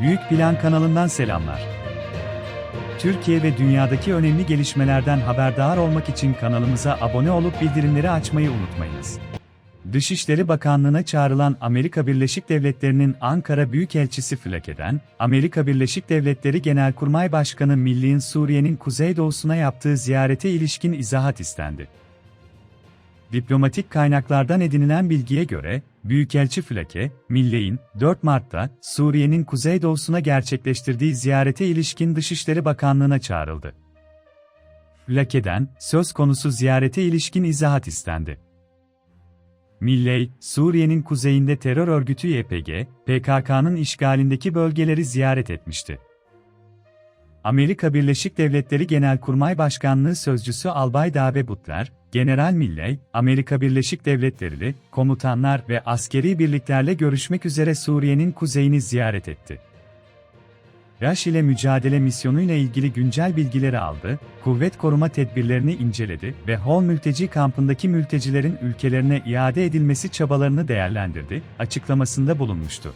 Büyük Plan kanalından selamlar. Türkiye ve dünyadaki önemli gelişmelerden haberdar olmak için kanalımıza abone olup bildirimleri açmayı unutmayınız. Dışişleri Bakanlığı'na çağrılan Amerika Birleşik Devletleri'nin Ankara Büyükelçisi Flake'den, Amerika Birleşik Devletleri Genelkurmay Başkanı Milli'nin Suriye'nin kuzeydoğusuna yaptığı ziyarete ilişkin izahat istendi. Diplomatik kaynaklardan edinilen bilgiye göre, Büyükelçi Flake, Milley'in 4 Mart'ta Suriye'nin kuzeydoğusuna gerçekleştirdiği ziyarete ilişkin Dışişleri Bakanlığı'na çağrıldı. Flake'den söz konusu ziyarete ilişkin izahat istendi. Milley, Suriye'nin kuzeyinde terör örgütü YPG, PKK'nın işgalindeki bölgeleri ziyaret etmişti. Amerika Birleşik Devletleri Genelkurmay Başkanlığı Sözcüsü Albay Dabe Butler, General Milley, Amerika Birleşik Devletleri'li komutanlar ve askeri birliklerle görüşmek üzere Suriye'nin kuzeyini ziyaret etti. Yaş ile mücadele misyonuyla ilgili güncel bilgileri aldı, kuvvet koruma tedbirlerini inceledi ve Hol mülteci kampındaki mültecilerin ülkelerine iade edilmesi çabalarını değerlendirdi, açıklamasında bulunmuştu.